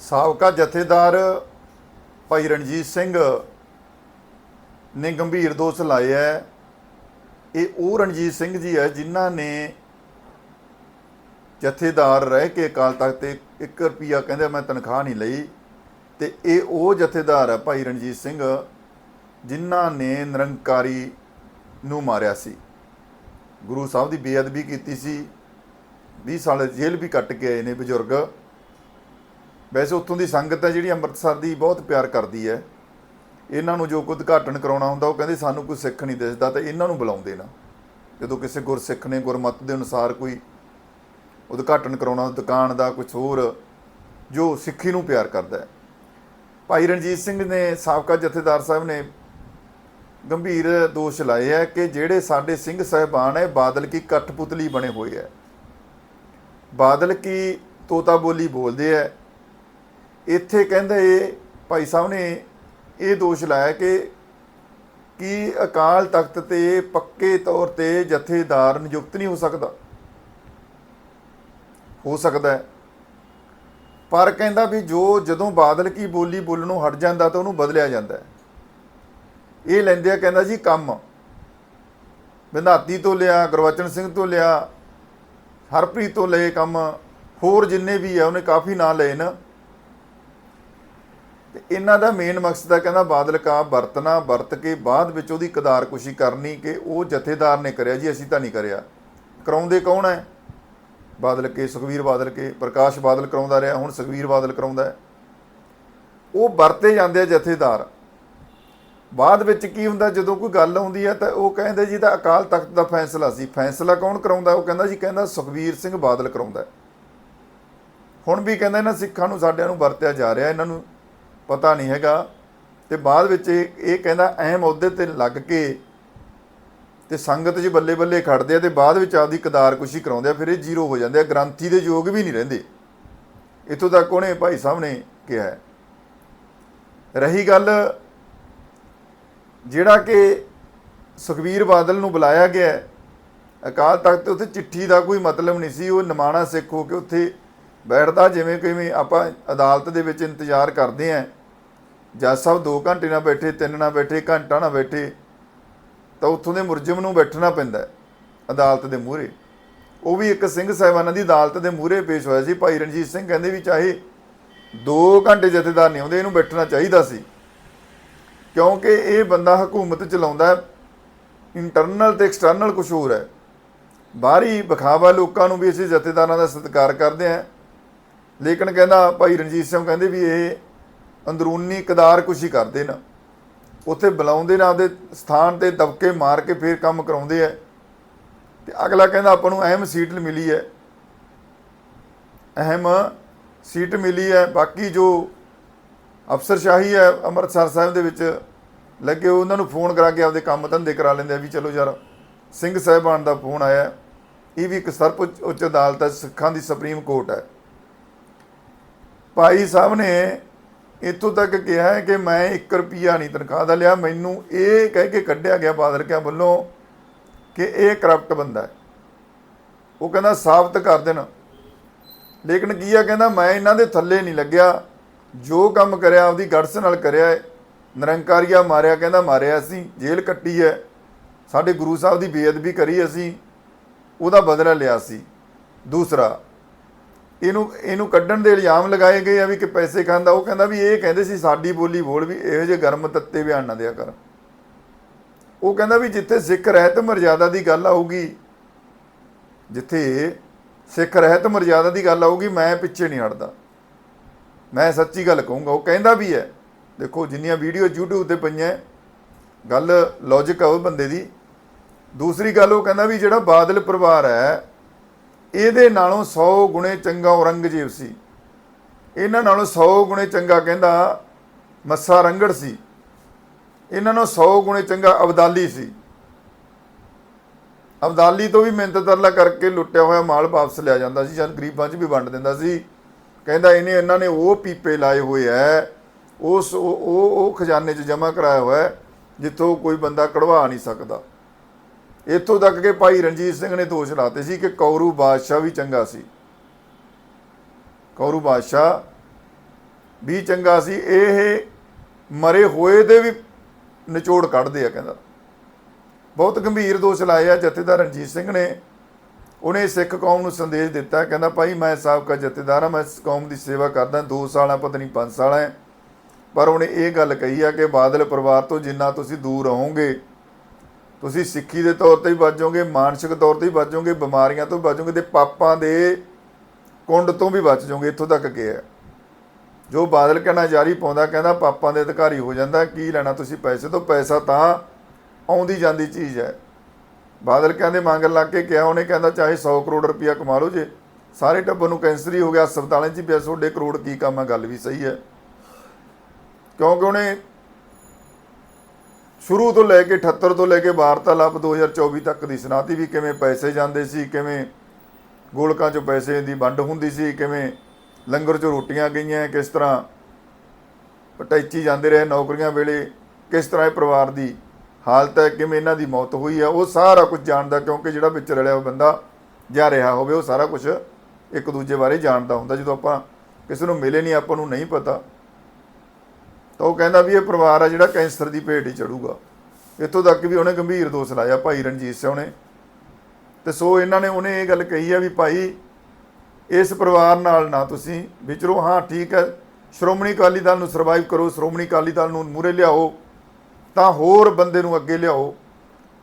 ਸਾਬਕਾ ਜਥੇਦਾਰ ਭਾਈ ਰਣਜੀਤ ਸਿੰਘ ਨੇ ਗੰਭੀਰ ਦੋਸ਼ ਲਾਏ ਹੈ। ਇਹ ਉਹ ਰਣਜੀਤ ਸਿੰਘ ਜੀ ਹੈ ਜਿਨ੍ਹਾਂ ਨੇ ਜਥੇਦਾਰ ਰਹਿ ਕੇ ਅਕਾਲ ਤਖਤ ਤੇ 1 ਰੁਪਿਆ ਕਹਿੰਦੇ ਮੈਂ ਤਨਖਾਹ ਨਹੀਂ ਲਈ। ਤੇ ਇਹ ਉਹ ਜਥੇਦਾਰ ਹੈ ਭਾਈ ਰਣਜੀਤ ਸਿੰਘ ਜਿਨ੍ਹਾਂ ਨੇ ਨਿਰੰਕਾਰੀ ਨੂੰ ਮਾਰਿਆ ਸੀ। ਗੁਰੂ ਸਾਹਿਬ ਦੀ ਬੇਅਦਬੀ ਕੀਤੀ ਸੀ। 20 ਸਾਲ ਜੇਲ੍ਹ ਵੀ ਕੱਟ ਕੇ ਆਏ ਨੇ ਬਜ਼ੁਰਗ। ਵੈਸੇ ਉੱਥੋਂ ਦੀ ਸੰਗਤ ਹੈ ਜਿਹੜੀ ਅੰਮ੍ਰਿਤਸਰ ਦੀ ਬਹੁਤ ਪਿਆਰ ਕਰਦੀ ਹੈ। ਇਹਨਾਂ ਨੂੰ ਜੋ ਕੋਈ ਉਦਘਾਟਨ ਕਰਾਉਣਾ ਹੁੰਦਾ, ਉਹ ਕਹਿੰਦੇ ਸਾਨੂੰ ਕੋਈ ਸਿੱਖ ਨਹੀਂ ਦਿਸਦਾ ਤਾਂ ਇਹਨਾਂ ਨੂੰ ਬੁਲਾਉਂਦੇ ਨਾ। ਜਦੋਂ ਕਿਸੇ ਗੁਰਸਿੱਖ ਨੇ ਗੁਰਮਤ ਦੇ ਅਨੁਸਾਰ ਕੋਈ ਉਦਘਾਟਨ ਕਰਾਉਣਾ, ਦੁਕਾਨ ਦਾ ਕੁਝ ਹੋਰ, ਜੋ ਸਿੱਖੀ ਨੂੰ ਪਿਆਰ ਕਰਦਾ ਹੈ। ਭਾਈ ਰਣਜੀਤ ਸਿੰਘ ਨੇ, ਸਾਬਕਾ ਜਥੇਦਾਰ ਸਾਹਿਬ ਨੇ ਗੰਭੀਰ ਦੋਸ਼ ਲਾਏ ਹੈ ਕਿ ਜਿਹੜੇ ਸਾਡੇ ਸਿੰਘ ਸਹਿਬਾਨ ਹੈ, ਬਾਦਲ ਕੀ ਕਠਪੁਤਲੀ ਬਣੇ ਹੋਏ ਹੈ। ਬਾਦਲ ਕੀ ਤੋਤਾ ਬੋਲੀ ਬੋਲਦੇ ਹੈ ਇੱਥੇ ਕਹਿੰਦੇ ਭਾਈ ਸਾਹਿਬ ਨੇ ਇਹ ਦੋਸ਼ ਲਾਇਆ ਕਿ ਕੀ ਅਕਾਲ ਤਖਤ ਤੇ ਪੱਕੇ ਤੌਰ ਤੇ ਜਥੇਦਾਰ ਨਿਯੁਕਤ ਨਹੀਂ ਹੋ ਸਕਦਾ? ਹੋ ਸਕਦਾ ਹੈ। ਪਰ ਕਹਿੰਦਾ ਵੀ ਜੋ ਜਦੋਂ ਬਾਦਲ ਕੀ ਬੋਲੀ ਬੋਲਣੋਂ ਹਟ ਜਾਂਦਾ ਤਾਂ ਉਹਨੂੰ ਬਦਲਿਆ ਜਾਂਦਾ ਹੈ। ਇਹ ਲੈਂਦੇ ਆ ਕਹਿੰਦਾ ਜੀ ਕੰਮ। ਵਿਧਾਤੀ ਤੋਂ ਲਿਆ ਗੁਰਵਚਨ ਸਿੰਘ ਤੋਂ ਲਿਆ, ਹਰਪ੍ਰੀਤ ਤੋਂ ਲਏ ਕੰਮ, ਹੋਰ ਜਿੰਨੇ ਵੀ ਆ ਉਹਨੇ ਕਾਫੀ ਨਾਂ ਲਏ ਨਾ। ਤੇ ਇਹਨਾਂ ਦਾ ਮੇਨ ਮਕਸਦ ਹੈ ਕਹਿੰਦਾ ਬਾਦਲ ਕਾ ਵਰਤਣਾ, ਵਰਤ ਕੇ ਬਾਅਦ ਵਿੱਚ ਉਹਦੀ ਕਦਾਰਕੁਸ਼ੀ ਕਰਨੀ ਕਿ ਉਹ ਜਥੇਦਾਰ ਨੇ ਕਰਿਆ ਜੀ, ਅਸੀਂ ਤਾਂ ਨਹੀਂ ਕਰਿਆ। ਕਰਾਉਂਦੇ ਕੌਣ ਹੈ? ਬਾਦਲ ਕੇ, ਸੁਖਵੀਰ ਬਾਦਲ ਕੇ, ਪ੍ਰਕਾਸ਼ ਬਾਦਲ ਕਰਾਉਂਦਾ ਰਿਹਾ, ਹੁਣ ਸੁਖਵੀਰ ਬਾਦਲ ਕਰਾਉਂਦਾ ਹੈ। ਉਹ ਵਰਤੇ ਜਾਂਦੇ ਆ ਜਥੇਦਾਰ। ਬਾਅਦ ਵਿੱਚ ਕੀ ਹੁੰਦਾ, ਜਦੋਂ ਕੋਈ ਗੱਲ ਆਉਂਦੀ ਹੈ ਤਾਂ ਉਹ ਕਹਿੰਦੇ ਜੀ, ਤਾਂ ਅਕਾਲ ਤਖਤ ਦਾ ਫੈਸਲਾ ਸੀ। ਫੈਸਲਾ ਕੌਣ ਕਰਾਉਂਦਾ? ਉਹ ਕਹਿੰਦਾ ਜੀ, ਕਹਿੰਦਾ ਸੁਖਵੀਰ ਸਿੰਘ ਬਾਦਲ ਕਰਾਉਂਦਾ ਹੁਣ ਵੀ ਕਹਿੰਦਾ ਇਹਨਾਂ ਸਿੱਖਾਂ ਨੂੰ, ਸਾਡਿਆਂ ਨੂੰ ਵਰਤਿਆ ਜਾ ਰਿਹਾ, ਇਹਨਾਂ ਨੂੰ ਪਤਾ ਨਹੀਂ ਹੈਗਾ। ਤੇ ਬਾਅਦ ਵਿੱਚ ਇਹ ਇਹ ਕਹਿੰਦਾ ਅਹਿਮ ਅਹੁਦੇ ਤੇ ਲੱਗ ਕੇ ਤੇ ਸੰਗਤ 'ਚ ਬੱਲੇ ਬੱਲੇ ਖੜਦੇ ਆ ਤੇ ਬਾਅਦ ਵਿੱਚ ਆਪਦੀ ਕਦਾਰਕੁਸ਼ੀ ਕਰਾਉਂਦੇ ਆ, ਫਿਰ ਇਹ ਜ਼ੀਰੋ ਹੋ ਜਾਂਦੇ ਆ। ਗ੍ਰੰਥੀ ਦੇ ਯੋਗ ਵੀ ਨਹੀਂ ਰਹਿੰਦੇ। ਇੱਥੋਂ ਤੱਕ ਉਹਨੇ ਭਾਈ ਸਾਹਿਬ ਨੇ ਕਿਹਾ ਹੈ। ਰਹੀ ਗੱਲ, ਜਿਹੜਾ ਕਿ ਸੁਖਵੀਰ ਬਾਦਲ ਨੂੰ ਬੁਲਾਇਆ ਗਿਆ ਅਕਾਲ ਤਖਤ ਤੇ ਉੱਥੇ ਚਿੱਠੀ ਦਾ ਕੋਈ ਮਤਲਬ ਨਹੀਂ ਸੀ। ਉਹ ਨਿਮਾਣਾ ਸਿੱਖ ਹੋ ਕੇ ਉੱਥੇ ਬੈਠਦਾ ਜਿਵੇਂ ਕਿਵੇਂ ਆਪਾਂ ਅਦਾਲਤ ਦੇ ਵਿੱਚ ਇੰਤਜ਼ਾਰ ਕਰਦੇ ਆਂ। ਜੱਜ ਸਾਹਿਬ 2 ਘੰਟੇ ਨਾ ਬੈਠੇ 3 ਨਾ ਬੈਠੇ, ਘੰਟਾ ਨਾ ਬੈਠੇ, ਤਾਂ ਉੱਥੋਂ ਦੇ ਮੁਰਜਮ ਨੂੰ ਬੈਠਣਾ ਪੈਂਦਾ ਅਦਾਲਤ ਦੇ ਮੂਹਰੇ। ਉਹ ਵੀ ਇੱਕ ਸਿੰਘ ਸਾਹਿਬਾਨਾਂ ਦੀ ਅਦਾਲਤ ਦੇ ਮੂਹਰੇ ਪੇਸ਼ ਹੋਇਆ ਸੀ। ਭਾਈ ਰਣਜੀਤ ਸਿੰਘ ਕਹਿੰਦੇ ਵੀ ਚਾਹੇ 2 ਘੰਟੇ ਜਥੇਦਾਰ ਨਹੀਂ ਆਉਂਦੇ, ਇਹਨੂੰ ਬੈਠਣਾ ਚਾਹੀਦਾ ਸੀ। ਕਿਉਂਕਿ ਇਹ ਬੰਦਾ ਹਕੂਮਤ ਚਲਾਉਂਦਾ ਇੰਟਰਨਲ ਤੇ ਐਕਸਟਰਨਲ ਕੁਝ ਹੋਰ ਹੈ। ਬਾਹਰੀ ਵਿਖਾਵਾ ਲੋਕਾਂ ਨੂੰ ਵੀ ਅਸੀਂ ਜਥੇਦਾਰਾਂ ਦਾ ਸਤਿਕਾਰ ਕਰਦੇ ਹਾਂ। ਲੇਕਿਨ ਕਹਿੰਦਾ ਭਾਈ ਰਣਜੀਤ ਸਿੰਘ ਕਹਿੰਦੇ ਵੀ ਇਹ ਅੰਦਰੂਨੀ ਕਦਾਰ ਕੁਸ਼ੀ ਕਰਦੇ ਨਾ। ਉੱਥੇ ਬੁਲਾਉਂਦੇ ਨਾ, ਆਪਦੇ ਸਥਾਨ ਤੇ ਦਬਕੇ ਮਾਰ ਕੇ ਫੇਰ ਕੰਮ ਕਰਾਉਂਦੇ ਆ। ਤੇ ਅਗਲਾ ਕਹਿੰਦਾ, ਆਪਾਂ ਨੂੰ ਅਹਿਮ ਸੀਟ ਮਿਲੀ ਹੈ। ਅਹਿਮ ਸੀਟ ਮਿਲੀ ਹੈ। ਬਾਕੀ ਜੋ ਅਫਸਰਸ਼ਾਹੀ ਹੈ, ਅੰਮ੍ਰਿਤਸਰ ਸਾਹਿਬ ਦੇ ਵਿੱਚ ਲੱਗੇ ਉਹਨਾਂ ਨੂੰ ਫੋਨ ਕਰਾ ਕੇ ਆਪਦੇ ਕੰਮ ਧੰਦੇ ਕਰਾ ਲੈਂਦੇ ਆ ਵੀ ਚਲੋ ਯਾਰ, ਸਿੰਘ ਸਾਹਿਬਾਨ ਦਾ ਫੋਨ ਆਇਆ। ਇਹ ਵੀ ਇੱਕ ਸਰਪ ਉੱਚ ਅਦਾਲਤ ਹੈ, ਸਿੱਖਾਂ ਦੀ ਸੁਪਰੀਮ ਕੋਰਟ ਹੈ। ਭਾਈ ਸਾਹਿਬ ਨੇ ਇੱਥੋਂ ਤੱਕ ਕਿਹਾ ਹੈ ਕਿ ਮੈਂ 1 ਰੁਪਿਆ ਨਹੀਂ ਤਨਖਾਹ ਦਾ ਲਿਆ। ਮੈਨੂੰ ਇਹ ਕਹਿ ਕੇ ਕੱਢਿਆ ਗਿਆ ਬਾਦਰਕਿਆ ਵੱਲੋਂ ਕਿ ਇਹ ਕਰਪਟ ਬੰਦਾ ਹੈ। ਉਹ ਕਹਿੰਦਾ, ਸਾਬਤ ਕਰ ਦੇਣਾ। ਲੇਕਿਨ ਕੀ ਆ, ਕਹਿੰਦਾ, ਮੈਂ ਇਹਨਾਂ ਦੇ ਥੱਲੇ ਨਹੀਂ ਲੱਗਿਆ। ਜੋ ਕੰਮ ਕਰਿਆ, ਆਪਦੀ ਗੜਸ ਨਾਲ ਕਰਿਆ ਹੈ ਨਿਰੰਕਾਰੀਆ ਮਾਰਿਆ, ਕਹਿੰਦਾ, ਮਾਰਿਆ ਸੀ। ਜੇਲ੍ਹ ਕੱਟੀ ਹੈ। ਸਾਡੇ ਗੁਰੂ ਸਾਹਿਬ ਦੀ ਬੇਅਦਬੀ ਕਰੀ ਅਸੀਂ। ਉਹਦਾ ਬਦਲਾ ਲਿਆ ਸੀ। ਦੂਸਰਾ ਇਹਨੂੰ ਇਹਨੂੰ ਕੱਢਣ ਦੇ ਇਲਜ਼ਾਮ ਲਗਾਏ ਗਏ ਆ ਵੀ ਕਿ ਪੈਸੇ ਖਾਂਦਾ, ਉਹ ਕਹਿੰਦਾ ਵੀ ਇਹ ਕਹਿੰਦੇ ਸੀ ਸਾਡੀ ਬੋਲੀ ਬੋਲ ਵੀ ਇਹੋ ਜਿਹੇ ਗਰਮ ਤੱਤੇ ਬਿਆਨ ਨਾ ਦਿਆ ਕਰ। ਉਹ ਕਹਿੰਦਾ ਵੀ ਜਿੱਥੇ ਸਿੱਖ ਰਹਿਤ ਮਰਜ਼ਾਦਾ ਦੀ ਗੱਲ ਆਊਗੀ, ਜਿੱਥੇ ਸਿੱਖ ਰਹਿਤ ਮਰਜ਼ਾਦਾ ਦੀ ਗੱਲ ਆਊਗੀ, ਮੈਂ ਪਿੱਛੇ ਨਹੀਂ ਹਟਦਾ। ਮੈਂ ਸੱਚੀ ਗੱਲ ਕਹੂੰਗਾ, ਉਹ ਕਹਿੰਦਾ ਵੀ ਹੈ। ਦੇਖੋ, ਜਿੰਨੀਆਂ ਵੀਡੀਓ YouTube ਤੇ ਪਈਆਂ, ਗੱਲ ਲੌਜੀਕ ਆ ਉਹ ਬੰਦੇ ਦੀ। ਦੂਸਰੀ ਗੱਲ ਉਹ ਕਹਿੰਦਾ ਵੀ ਜਿਹੜਾ ਬਾਦਲ ਪਰਿਵਾਰ ਹੈ ਇਹਦੇ ਨਾਲੋਂ 100 ਗੁਣੇ ਚੰਗਾ ਔਰੰਗਜ਼ੇਬ ਸੀ। ਇਹਨਾਂ ਨਾਲੋਂ 100 ਗੁਣੇ ਚੰਗਾ ਕਹਿੰਦਾ ਮੱਸਾ ਰੰਗੜ ਸੀ। ਇਹਨਾਂ ਨੂੰ 100 ਗੁਣੇ ਚੰਗਾ ਅਬਦਾਲੀ ਸੀ। ਅਬਦਾਲੀ ਤੋਂ ਵੀ ਮਿਹਨਤ ਤਰਲਾ ਕਰਕੇ ਲੁੱਟਿਆ ਹੋਇਆ ਮਾਲ ਵਾਪਸ ਲਿਆ ਜਾਂਦਾ ਸੀ। ਜਦ ਗਰੀਬਾਂ 'ਚ ਵੀ ਵੰਡ ਦਿੰਦਾ ਸੀ। ਕਹਿੰਦਾ ਇਹਨੇ, ਇਹਨਾਂ ਨੇ ਉਹ ਪੀਪੇ ਲਾਏ ਹੋਏ ਐ। ਉਸ, ਉਹ ਉਹ ਖਜ਼ਾਨੇ 'ਚ ਜਮ੍ਹਾਂ ਕਰਾਇਆ ਹੋਇਆ ਜਿੱਥੋਂ ਕੋਈ ਬੰਦਾ ਕਢਵਾ ਨਹੀਂ ਸਕਦਾ। ਇੱਥੋਂ ਤੱਕ ਕਿ ਭਾਈ ਰਣਜੀਤ ਸਿੰਘ ਨੇ ਦੋਸ਼ ਲਾਤੇ ਸੀ ਕਿ ਕੌਰੂ ਬਾਦਸ਼ਾਹ ਵੀ ਚੰਗਾ ਸੀ। ਕੌਰੂ ਬਾਦਸ਼ਾਹ ਵੀ ਚੰਗਾ ਸੀ। ਇਹ ਮਰੇ ਹੋਏ ਦੇ ਵੀ ਨਿਚੋੜ ਕੱਢਦੇ ਆ ਕਹਿੰਦਾ। ਬਹੁਤ ਗੰਭੀਰ ਦੋਸ਼ ਲਾਏ ਆ ਜਥੇਦਾਰ ਰਣਜੀਤ ਸਿੰਘ ਨੇ। ਉਹਨੇ ਸਿੱਖ ਕੌਮ ਨੂੰ ਸੰਦੇਸ਼ ਦਿੱਤਾ, ਕਹਿੰਦਾ, ਭਾਈ, ਮੈਂ ਸਾਬਕਾ ਜਥੇਦਾਰ ਹਾਂ, ਮੈਂ ਇਸ ਕੌਮ ਦੀ ਸੇਵਾ ਕਰਦਾ 2 ਸਾਲਾਂ, ਪਤਾ ਨਹੀਂ 5 ਸਾਲ ਹੈ। ਪਰ ਉਹਨੇ ਇਹ ਗੱਲ ਕਹੀ ਆ ਕਿ ਬਾਦਲ ਪਰਿਵਾਰ ਤੋਂ ਜਿੰਨਾ ਤੁਸੀਂ ਦੂਰ ਰਹੋਗੇ ਤੁਸੀਂ ਸਿੱਖੀ ਦੇ ਤੌਰ ਤੇ ਹੀ ਬਚੋਗੇ ਮਾਨਸਿਕ ਤੌਰ ਤੇ ਹੀ ਬਚੋਗੇ ਬਿਮਾਰੀਆਂ ਤੋਂ ਬਚੋਗੇ ਤੇ ਪਾਪਾਂ ਦੇ ਕੁੰਡ ਤੋਂ ਵੀ ਬਚ ਜਾਓਗੇ, ਇੱਥੋਂ ਤੱਕ ਕਿਹਾ ਜੋ ਬਾਦਲ ਕਹਿਣਾ ਜਾਰੀ ਪਾਉਂਦਾ, ਕਹਿੰਦਾ ਪਾਪਾਂ ਦੇ ਅਧਿਕਾਰੀ ਹੋ ਜਾਂਦਾ, ਕੀ ਲੈਣਾ ਤੁਸੀਂ ਪੈਸੇ ਤੋਂ? ਪੈਸਾ ਤਾਂ ਆਉਂਦੀ ਜਾਂਦੀ ਚੀਜ਼ ਹੈ। ਬਾਦਲ ਕਹਿੰਦੇ ਮੰਗ ਲੱਗ ਕੇ ਕਿਹਾ, ਉਹਨੇ ਕਹਿੰਦਾ ਚਾਹੇ 100 ਕਰੋੜ ਰੁਪਇਆ ਕਮਾ ਲਓ ਜੇ। ਸਾਰੇ ਟੱਬਰ ਨੂੰ ਕੈਂਸਰ ਹੀ ਹੋ ਗਿਆ, ਹਸਪਤਾਲਾਂ 'ਚ ਹੀ ਪਿਆ, ਤੁਹਾਡੇ ਕਰੋੜ ਕੀ ਕੰਮ ਹੈ ਗੱਲ ਵੀ ਸਹੀ ਹੈ। ਕਿਉਂਕਿ ਉਹਨੇ ਸ਼ੁਰੂ ਤੋਂ ਲੈ ਕੇ 78 ਤੋਂ ਲੈ ਕੇ ਵਾਰਤਾਲਾਪ 2024 ਤੱਕ ਦੀ ਸੁਣਾਤੀ ਵੀ ਕਿਵੇਂ ਪੈਸੇ ਜਾਂਦੇ ਸੀ, ਕਿਵੇਂ ਗੋਲਕਾਂ 'ਚੋਂ ਪੈਸੇ ਦੀ ਵੰਡ ਹੁੰਦੀ ਸੀ, ਕਿਵੇਂ ਲੰਗਰ 'ਚੋਂ ਰੋਟੀਆਂ ਗਈਆਂ, ਕਿਸ ਤਰ੍ਹਾਂ ਪਟੈਚੀ ਜਾਂਦੇ ਰਹੇ ਨੌਕਰੀਆਂ ਵੇਲੇ, ਕਿਸ ਤਰ੍ਹਾਂ ਇਹ ਪਰਿਵਾਰ ਦੀ ਹਾਲਤ ਹੈ, ਕਿਵੇਂ ਇਹਨਾਂ ਦੀ ਮੌਤ ਹੋਈ ਹੈ ਉਹ ਸਾਰਾ ਕੁਝ ਜਾਣਦਾ ਕਿਉਂਕਿ ਜਿਹੜਾ ਵਿੱਚ ਰਲਿਆ ਉਹ ਬੰਦਾ ਜਾ ਰਿਹਾ ਹੋਵੇ, ਉਹ ਸਾਰਾ ਕੁਝ ਇੱਕ ਦੂਜੇ ਬਾਰੇ ਜਾਣਦਾ ਹੁੰਦਾ। ਜਦੋਂ ਆਪਾਂ ਕਿਸੇ ਨੂੰ ਮਿਲੇ ਨਹੀਂ ਆਪਾਂ ਨੂੰ ਨਹੀਂ ਪਤਾ। ਤਾਂ ਉਹ ਕਹਿੰਦਾ ਵੀ ਇਹ ਪਰਿਵਾਰ ਆ ਜਿਹੜਾ ਕੈਂਸਰ ਦੀ ਭੇਟ ਹੀ ਚੜੂਗਾ। ਇੱਥੋਂ ਤੱਕ ਵੀ ਉਹਨੇ ਗੰਭੀਰ ਦੋਸ਼ ਲਾਇਆ ਭਾਈ ਰਣਜੀਤ ਸਿੰਘ ਨੇ। ਤੇ ਸੋ ਇਹਨਾਂ ਨੇ ਉਹਨੇ ਇਹ ਗੱਲ ਕਹੀ ਆ ਵੀ ਭਾਈ, ਇਸ ਪਰਿਵਾਰ ਨਾਲ ਨਾ ਤੁਸੀਂ ਵਿਚਰੋ। ਹਾਂ, ਠੀਕ ਹੈ, ਸ਼੍ਰੋਮਣੀ ਅਕਾਲੀ ਦਲ ਨੂੰ ਸਰਵਾਈਵ ਕਰੋ, ਸ਼੍ਰੋਮਣੀ ਅਕਾਲੀ ਦਲ ਨੂੰ ਮੂਰੇ ਲਿਆਓ, ਤਾਂ ਹੋਰ ਬੰਦੇ ਨੂੰ ਅੱਗੇ ਲਿਆਓ।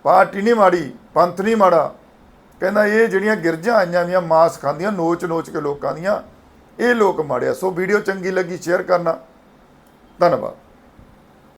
ਪਾਰਟੀ ਨਹੀਂ ਮਾੜੀ, ਪੰਥ ਨਹੀਂ ਮਾੜਾ। ਕਹਿੰਦਾ ਇਹ ਜਿਹੜੀਆਂ ਗਿਰਜਾਂ ਆਈਆਂ ਵੀਆਂ, ਮਾਸ ਖਾਂਦੀਆਂ ਨੋਚ ਨੋਚ ਕੇ ਲੋਕਾਂ ਦੀਆਂ, ਇਹ ਲੋਕ ਮਾੜਿਆ ਸੋ ਵੀਡੀਓ ਚੰਗੀ ਲੱਗੀ ਸ਼ੇਅਰ ਕਰਨਾ। ধন্যবাদ।